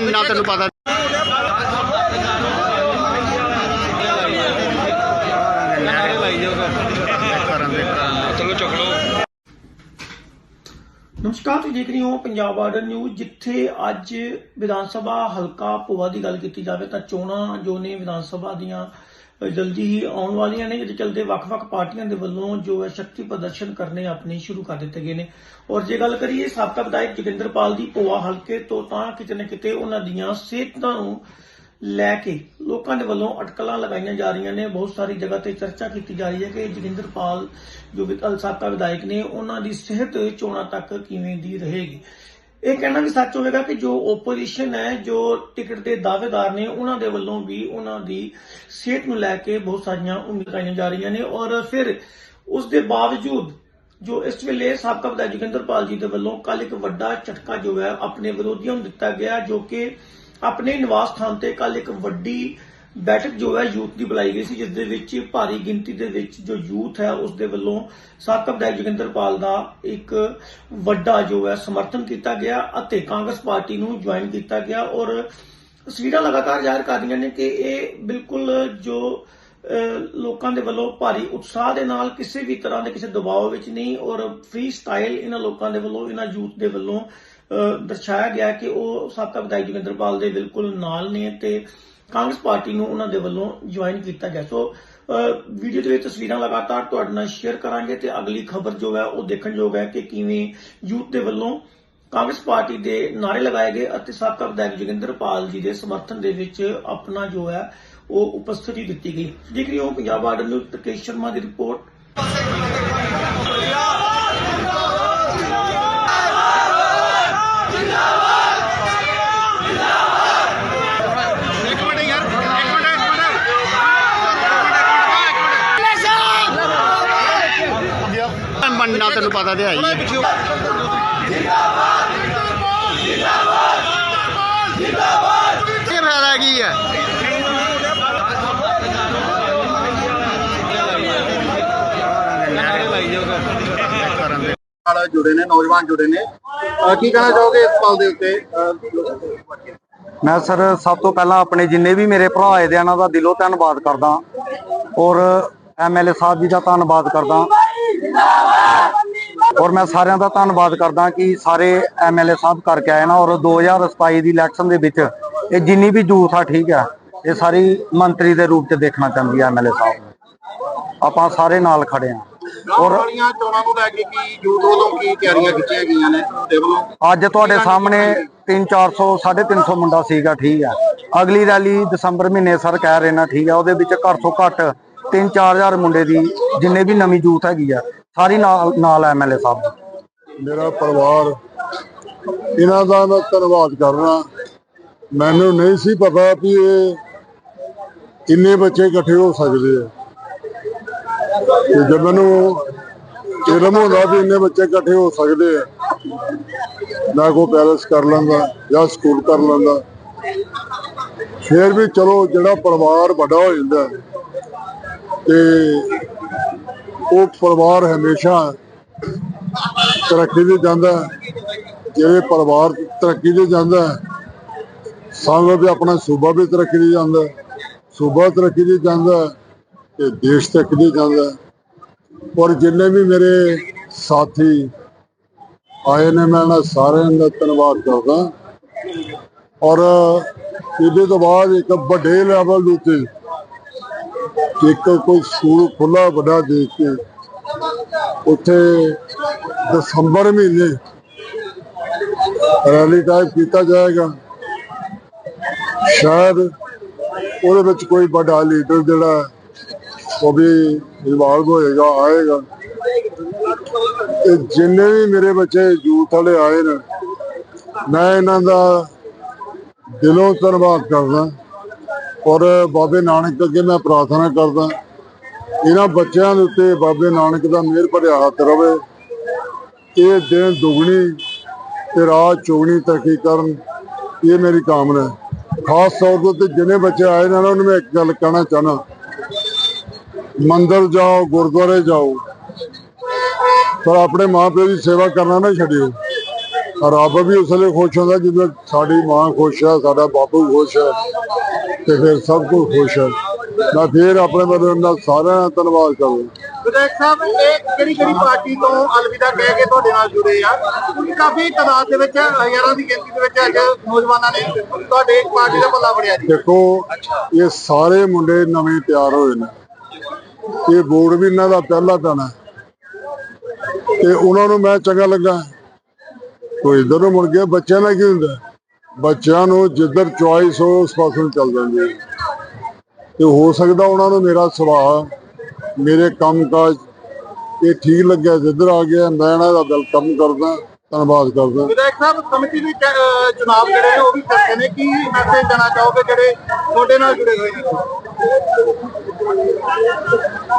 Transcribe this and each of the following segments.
ਬਣਨਾ ਤੈਨੂੰ ਪਤਾ ਚਲੋ ਚੁੱਕ ਲਓ ਨਮਸਕਾਰ, ਤੁਸੀਂ ਦੇਖ ਰਹੇ ਹੋ ਪੰਜਾਬ ਆਰਡਰ ਨਿਊਜ਼, ਜਿੱਥੇ ਅੱਜ ਵਿਧਾਨ ਸਭਾ ਹਲਕਾ ਭੋਆ ਦੀ ਗੱਲ ਕੀਤੀ ਜਾਵੇ ਤਾਂ ਚੋਣਾਂ ਜੋ ਨੇ ਵਿਧਾਨ ਸਭਾ ਦੀਆਂ ਜਲਦੀ ਹੀ ਆਉਣ ਵਾਲੀਆਂ ਨੇ ਜਿਹਦੇ ਚਲਦੇ ਵੱਖ-ਵੱਖ ਪਾਰਟੀਆਂ ਦੇ ਵੱਲੋਂ ਜੋ ਹੈ ਸ਼ਕਤੀ ਪ੍ਰਦਰਸ਼ਨ ਕਰਨੇ ਆਪਣੇ ਸ਼ੁਰੂ ਕਰ ਦਿੱਤੇ ਗਏ ਨੇ। ਔਰ ਜੇ ਗੱਲ ਕਰੀਏ ਸਾਬਕਾ ਵਿਧਾਇਕ ਜੋਗਿੰਦਰਪਾਲ ਦੀ ਭੋਆ ਹਲਕੇ ਤੋਂ ਤਾਂ ਕਿਤੇ ਨਾ ਕਿਤੇ ਉਹਨਾਂ ਦੀਆਂ ਸਿਹਤਾਂ ਨੂੰ ਲੈ ਕੇ ਲੋਕਾਂ ਦੇ ਵੱਲੋਂ ਅਟਕਲਾਂ ਲਗਾਈਆਂ ਜਾ ਰਹੀਆਂ ਨੇ। ਬਹੁਤ ਸਾਰੀ ਜਗ੍ਹਾ ਤੇ ਚਰਚਾ ਕੀਤੀ ਜਾ ਰਹੀ ਹੈ ਕਿ ਜੋਗਿੰਦਰਪਾਲ ਜੋ ਵਿਕਲ ਸਾਬਕਾ ਵਿਧਾਇਕ ਨੇ, ਉਹਨਾਂ ਦੀ ਸਿਹਤ ਚੋਣਾਂ ਤੱਕ ਕਿਵੇਂ ਦੀ ਰਹੇਗੀ? ਇਹ ਕਹਿਣਾ ਵੀ ਸੱਚ ਹੋਵੇਗਾ ਕਿ ਜੋ ਓਪੋਜੀਸ਼ਨ ਹੈ, ਜੋ ਟਿਕਟ ਦੇ ਦਾਅਵੇਦਾਰ ਨੇ, ਉਹਨਾਂ ਦੇ ਵੱਲੋਂ ਵੀ ਉਹਨਾਂ ਦੀ ਸਿਹਤ ਨੂੰ ਲੈ ਕੇ ਬਹੁਤ ਸਾਰੀਆਂ ਉਮੀਦਾਂ ਲਗਾਈਆਂ ਜਾ ਰਹੀਆਂ ਨੇ ਔਰ ਫਿਰ ਉਸ ਦੇ ਬਾਵਜੂਦ ਜੋ ਇਸ ਵੇਲੇ ਸਾਬਕਾ ਵਿਧਾਇਕ ਜੋਗਿੰਦਰਪਾਲ ਜੀ ਦੇ ਵੱਲੋਂ ਕੱਲ ਇੱਕ ਵੱਡਾ ਝਟਕਾ ਜੋ ਹੈ, ਆਪਣੇ ਵਿਰੋਧੀਆਂ ਨੂੰ ਦਿੱਤਾ ਗਿਆ, ਜੋ ਕਿ ਆਪਣੇ ਨਿਵਾਸ ਸਥਾਨ ਤੇ ਕੱਲ ਇੱਕ ਵੱਡੀ ਬੈਠਕ ਜੋ ਹੈ ਯੂਥ ਦੀ ਬੁਲਾਈ ਗਈ ਸੀ ਜਿਸ ਦੇ ਵਿੱਚ ਭਾਰੀ ਗਿਣਤੀ ਦੇ ਵਿੱਚ ਜੋ ਯੂਥ ਹੈ ਉਸ ਦੇ ਵੱਲੋਂ ਸਾਬਕਾ ਵਿਧਾਇਕ ਜੋਗਿੰਦਰਪਾਲ ਦਾ ਇੱਕ ਵੱਡਾ ਜੋ ਹੈ ਸਮਰਥਨ ਕੀਤਾ ਗਿਆ ਅਤੇ ਕਾਂਗਰਸ ਪਾਰਟੀ ਨੂੰ ਜੁਆਇਨ ਕੀਤਾ ਗਿਆ ਔਰ ਤਸਵੀਰਾਂ ਲਗਾਤਾਰ ਜ਼ਾਹਿਰ ਕਰ ਰਹੀਆਂ ਨੇ ਕਿ ਇਹ ਬਿਲਕੁਲ ਜੋ ਲੋਕਾਂ ਦੇ ਵੱਲੋਂ ਭਾਰੀ ਉਤਸ਼ਾਹ ਦੇ ਨਾਲ ਕਿਸੇ ਵੀ ਤਰ੍ਹਾਂ ਦੇ ਕਿਸੇ ਦਬਾਅ ਵਿੱਚ ਨਹੀਂ ਔਰ ਫ੍ਰੀ ਸਟਾਈਲ ਇਹਨਾਂ ਲੋਕਾਂ ਦੇ ਵੱਲੋਂ ਇਹਨਾਂ ਯੂਥ ਦੇ ਵੱਲੋਂ ਦਰਸਾਇਆ ਗਿਆ ਕਿ ਉਹ ਸਾਬਕਾ ਵਿਧਾਇਕ ਜੋਗਿੰਦਰਪਾਲ ਦੇ ਬਿਲਕੁਲ ਨਾਲ ਨੇ ਤੇ ਕਾਂਗਰਸ ਪਾਰਟੀ ਨੂੰ ਉਹਨਾਂ ਦੇ ਵੱਲੋਂ ਜੁਆਇਨ ਕੀਤਾ ਗਿਆ। ਸੋ ਵੀਡੀਓ ਦੇ ਵਿੱਚ ਤਸਵੀਰਾਂ ਲਗਾਤਾਰ ਤੁਹਾਡੇ ਨਾਲ ਸ਼ੇਅਰ ਕਰਾਂਗੇ ਤੇ ਅਗਲੀ ਖਬਰ ਜੋ ਹੈ ਉਹ ਦੇਖਣਯੋਗ ਹੈ ਕਿ ਕਿਵੇਂ ਯੂਥ ਦੇ ਵੱਲੋਂ ਕਾਂਗਰਸ ਪਾਰਟੀ ਦੇ ਨਾਰੇ ਲਗਾਏ ਗਏ ਅਤੇ ਸਾਬਕਾ ਵਿਧਾਇਕ ਜੋਗਿੰਦਰ ਪਾਲ ਜੀ ਦੇ ਸਮਰਥਨ ਦੇ ਵਿੱਚ ਆਪਣਾ ਜੋ ਹੈ ਉਹ ਉਪਸਥਿਤੀ ਦਿੱਤੀ ਗਈ। ਦੇਖ ਰਹੇ ਹੋ ਪੰਜਾਬ ਆਰਡਰ ਨਿਊਜ਼ ਤਕੇਸ਼ ਸ਼ਰਮਾ ਦੀ ਰਿਪੋਰਟ ਇੱਕ ਮਿੰਟ ਯਾਰ ਇੱਕ ਮਿੰਟ ਇੱਕ ਬਣਨਾ ਤੈਨੂੰ ਪਤਾ ਤੇ ਹੈ ਹੀ ਹੈ। ਇਹ ਫਾਇਦਾ ਕੀ ਹੈ? ਕਰਨ ਦੇ ਨਾਲ ਜੁੜੇ ਨੇ ਨੌਜਵਾਨ ਜੁੜੇ ਨੇ। ਕੀ ਕਹਿਣਾ ਚਾਹੋਗੇ ਇਸ ਪਲ ਦੇ ਉੱਤੇ? ਮੈਂ ਸਰ ਸਭ ਤੋਂ ਪਹਿਲਾਂ ਆਪਣੇ ਜਿੰਨੇ ਵੀ ਮੇਰੇ ਭਰਾ ਆਏ ਦੇ ਇਹਨਾਂ ਦਾ ਦਿਲੋਂ ਧੰਨਵਾਦ ਕਰਦਾ। ਔਰ ਐਮਐਲਏ ਸਾਹਿਬ ਜੀ ਦਾ ਧੰਨਵਾਦ ਕਰਦਾ। ਔਰ ਮੈਂ ਸਾਰਿਆਂ ਦਾ ਧੰਨਵਾਦ ਕਰਦਾ ਕਿ ਸਾਰੇ ਐਮਐਲਏ ਸਾਹਿਬ ਕਰਕੇ ਆਏ ਨਾ ਔਰ 2027 ਦੀ ਇਲੈਕਸ਼ਨ ਦੇ ਵਿੱਚ ਇਹ ਜਿੰਨੀ ਵੀ ਜੂਥ ਆ ਠੀਕ ਆ ਇਹ ਸਾਰੀ ਮੰਤਰੀ ਦੇ ਰੂਪ 'ਚ ਦੇਖਣਾ ਚਾਹੁੰਦੀ ਆ ਐਮਐਲਏ ਸਾਹਿਬ। ਆਪਾਂ ਸਾਰੇ ਨਾਲ ਖੜੇ ਆ। ਆਉਣ ਵਾਲੀਆਂ ਚੋਣਾਂ ਨੂੰ ਲੈ ਕੇ ਕੀ ਯੂਥ ਵੱਲੋਂ ਕੀ ਤਿਆਰੀਆਂ ਕੀਤੀਆਂ ਗਈਆਂ ਨੇ ਤੁਹਾਡੇ ਵੱਲੋਂ? ਅੱਜ ਤੁਹਾਡੇ ਸਾਹਮਣੇ 3-400 350 ਮੁੰਡਾ ਸੀਗਾ ਠੀਕ ਆ। ਅਗਲੀ ਰੈਲੀ ਦਸੰਬਰ ਮਹੀਨੇ ਸਰ ਕਹਿ ਰਹੇ ਨਾ ਠੀਕ ਆ ਉਹਦੇ ਵਿੱਚ ਘੱਟ ਤੋਂ ਘੱਟ 3-4000 ਮੁੰਡੇ ਦੀ ਜਿੰਨੇ ਵੀ ਨਵੀਂ ਯੂਥ ਹੈਗੀ ਆ ਸਾਰੀ ਨਾਲ ਨਾਲ ਐਮਐਲਏ ਸਾਹਿਬ। ਦੀ। ਮੇਰਾ ਪਰਿਵਾਰ ਇਹਨਾਂ ਦਾ ਮੈਂ ਧੰਨਵਾਦ ਕਰਨਾ ਮੈਨੂੰ ਨਹੀਂ ਸੀ ਪਤਾ ਵੀ ਇਹ ਇੰਨੇ ਬੱਚੇ ਇਕੱਠੇ ਹੋ ਸਕਦੇ ਆ। ਤੇ ਜਦ ਮੈਨੂੰ ਇਲਮ ਹੁੰਦਾ ਵੀ ਇੰਨੇ ਬੱਚੇ ਇਕੱਠੇ ਹੋ ਸਕਦੇ ਆ ਮੈਂ ਕੋ ਪੈਲਸ ਕਰ ਲੈਂਦਾ ਜਾਂ ਸਕੂਲ ਕਰ ਲੈਂਦਾ। ਫਿਰ ਵੀ ਚਲੋ ਜਿਹੜਾ ਪਰਿਵਾਰ ਵੱਡਾ ਹੋ ਜਾਂਦਾ ਹੈ, ਤੇ ਉਹ ਪਰਿਵਾਰ ਹਮੇਸ਼ਾ ਤਰੱਕੀ ਤੇ ਜਾਂਦਾ ਜਿਹੜੇ ਪਰਿਵਾਰ ਤਰੱਕੀ ਤੇ ਜਾਂਦਾ ਹੈ, ਵੀ ਆਪਣਾ ਸੂਬਾ ਵੀ ਤਰੱਕੀ ਤੇ ਜਾਂਦਾ ਸੂਬਾ ਤਰੱਕੀ ਤੇ ਜਾਂਦਾ ਹੈ ਤੇ ਦੇਸ਼ ਤਰੱਕੀ ਤੇ ਜਾਂਦਾ ਔਰ ਜਿੰਨੇ ਵੀ ਮੇਰੇ ਸਾਥੀ ਆਏ ਨੇ ਮੈਂ ਇਹਨਾਂ ਸਾਰਿਆਂ ਦਾ ਧੰਨਵਾਦ ਕਰਦਾ। ਔਰ ਇਹਦੇ ਤੋਂ ਬਾਅਦ ਇੱਕ ਵੱਡੇ ਲੈਵਲ ਦੇ ਉੱਤੇ ਇੱਕ ਕੋਈ ਸਕੂਲ ਖੁੱਲਾ ਵੱਡਾ ਦੇਖ ਕੇ ਉੱਥੇ ਦਸੰਬਰ ਮਹੀਨੇ ਰੈਲੀ ਟਾਈਪ ਕੀਤਾ ਜਾਏਗਾ। ਸ਼ਾਇਦ ਉਹਦੇ ਵਿੱਚ ਕੋਈ ਵੱਡਾ ਲੀਡਰ ਜਿਹੜਾ ਉਹ ਵੀ ਇਨਵੋਲਵ ਹੋਏਗਾ, ਆਏਗਾ। ਤੇ ਜਿੰਨੇ ਵੀ ਮੇਰੇ ਬੱਚੇ ਯੂਥ ਵਾਲੇ ਆਏ ਨੇ, ਮੈਂ ਇਹਨਾਂ ਦਾ ਦਿਲੋਂ ਧੰਨਵਾਦ ਕਰਦਾ। ਔਰ ਬਾਬੇ ਨਾਨਕ ਅੱਗੇ ਮੈਂ ਪ੍ਰਾਰਥਨਾ ਕਰਦਾ ਇਹਨਾਂ ਬੱਚਿਆਂ ਦੇ ਉੱਤੇ ਬਾਬੇ ਨਾਨਕ ਦਾ ਮਿਹਰ ਭਰਿਆ ਹੱਥ ਰਵੇ। ਇਹ ਦਿਨ ਦੁਗਣੀ ਤੇ ਰਾਤ ਚੌਗਣੀ ਤਰੱਕੀ ਕਰਨ, ਇਹ ਮੇਰੀ ਕਾਮਨਾ ਹੈ। ਖਾਸ ਤੌਰ ਤੇ ਉੱਤੇ ਜਿੰਨੇ ਬੱਚੇ ਆਏ ਨੇ, ਉਹਨਾਂ ਨੂੰ ਮੈਂ ਇੱਕ ਗੱਲ ਕਹਿਣਾ ਚਾਹਨਾ ਮੰਦਰ ਜਾਓ, ਗੁਰਦੁਆਰੇ ਜਾਓ, ਪਰ ਆਪਣੇ ਮਾਪਿਆਂ ਦੀ ਸੇਵਾ ਕਰਨਾ ਨਾ ਛੱਡਿਓ। ਰੱਬ ਵੀ ਉਸ ਵੇਲੇ ਖੁਸ਼ ਹੁੰਦਾ ਜਦੋਂ ਸਾਡੀ ਮਾਂ ਖੁਸ਼ ਹੈ ਸਾਡਾ ਬਾਪੂ ਖੁਸ਼ ਹੈ ਤੇ ਫਿਰ ਸਭ ਕੁਝ ਖੁਸ਼ ਹੈ। ਮੈਂ ਫਿਰ ਆਪਣੇ ਮਤਲਬ ਨਾਲ ਸਾਰਿਆਂ ਦਾ ਧੰਨਵਾਦ ਕਰਦਾ। ਵਿਧਾਇਕ ਸਾਹਿਬ ਇਹ ਕਿਹੜੀ ਕਿਹੜੀ ਪਾਰਟੀ ਤੋਂ ਅਲਵਿਦਾ ਕਹਿ ਕੇ ਤੁਹਾਡੇ ਨਾਲ ਜੁੜੇ ਆ? ਕਾਫੀ ਤਾਦਾਦ ਦੇ ਵਿੱਚ ਹਜ਼ਾਰਾਂ ਦੀ ਗਿਣਤੀ ਦੇ ਵਿੱਚ ਅੱਜ ਨੌਜਵਾਨਾਂ ਨੇ ਤੁਹਾਡੇ ਪਾਰਟੀ ਦਾ ਪੱਲਾ ਫੜਿਆ ਜੀ। ਦੇਖੋ ਇਹ ਸਾਰੇ ਮੁੰਡੇ ਨਵੇਂ ਤਿਆਰ ਹੋਏ ਨੇ। ਇਹ ਬੋਰਡ ਵੀ ਇਹਨਾਂ ਦਾ ਪਹਿਲਾ ਪੈਣਾ ਤੇ ਉਹਨਾਂ ਨੂੰ ਮੈਂ ਚੰਗਾ ਲੱਗਾ। ਕੋਈ ਇਧਰ ਨੂੰ ਮੁੜ ਗਿਆ ਬੱਚਿਆਂ ਨਾਲ ਕੀ ਹੁੰਦਾ? ਬੱਚਿਆਂ ਨੂੰ ਜਿੱਧਰ ਚੁਆਇਸ ਹੋ ਉਸ ਪਾਸੇ ਨੂੰ ਚੱਲ ਜਾਂਦੇ। ਤੇ ਹੋ ਸਕਦਾ ਉਹਨਾਂ ਨੂੰ ਮੇਰਾ ਸੁਭਾਅ ਮੇਰੇ ਕੰਮਕਾਜ ਇਹ ਠੀਕ ਲੱਗਿਆ ਜਿੱਧਰ ਆ ਗਿਆ ਮੈਂ ਇਹਨਾਂ ਦਾ ਵੈਲਕਮ ਕਰਦਾ ਧੰਨਵਾਦ ਕਰਦਾ। ਵਿਧਾਇਕ ਸਾਹਿਬ ਕਮੇਟੀ ਦੇ ਚੁਣਾਵ ਜਿਹੜੇ ਨੇ ਉਹ ਵੀ ਦੱਸੇ ਨੇ ਕੀ ਮੈਸੇਜ ਦੇਣਾ ਚਾਹੋਗੇ ਜਿਹੜੇ ਤੁਹਾਡੇ ਨਾਲ ਜੁੜੇ ਹੋਏ ਨੇ?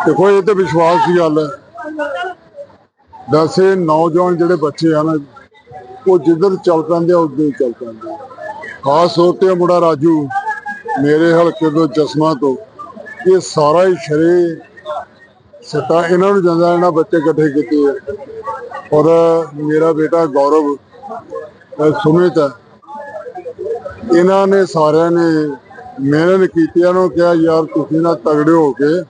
ਦੇਖੋ ਇਹ ਤੇ ਵਿਸ਼ਵਾਸ ਦੀ ਗੱਲ ਹੈ। ਵੈਸੇ ਨੌਜਵਾਨ ਜਿਹੜੇ ਬੱਚੇ ਆ ਨਾ ਉਹ ਜਿੱਧਰ ਚੱਲ ਪੈਂਦੇ ਆ, ਉੱਧਰ ਹੀ ਚੱਲ ਪੈਂਦੇ ਆ। ਖਾਸ ਤੌਰ ਤੇ ਮੁੰਡਾ ਰਾਜੂ, ਮੇਰੇ ਹਲਕੇ ਤੋਂ ਜਸਮਾ ਤੋਂ। ਇਹ ਸਾਰਾ ਹੀ ਸ਼ਰੇ ਸਤਾ ਇਹਨਾਂ ਨੂੰ ਜਾਂਦਾ, ਇਹਨਾਂ ਬੱਚੇ ਇਕੱਠੇ ਕੀਤੇ ਆ। ਔਰ ਮੇਰਾ ਬੇਟਾ ਗੌਰਵ ਸੁਮਿਤ ਹੈ ਇਹਨਾਂ ਨੇ ਸਾਰਿਆਂ ਨੇ ਮਿਹਨਤ ਕੀਤੀ ਇਹਨਾਂ ਨੂੰ ਕਿਹਾ, ਯਾਰ ਤੁਸੀਂ ਨਾ ਤਗੜੇ ਹੋ ਕੇ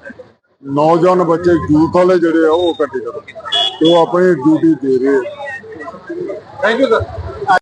ਨੌਜਵਾਨ ਬੱਚੇ ਯੂਥ ਵਾਲੇ ਜਿਹੜੇ ਆ, ਉਹ ਇਕੱਠੇ ਕਰੋ। ਤੇ ਉਹ ਆਪਣੀ ਡਿਊਟੀ ਦੇ ਰਹੇ ਆ। 哎，就是。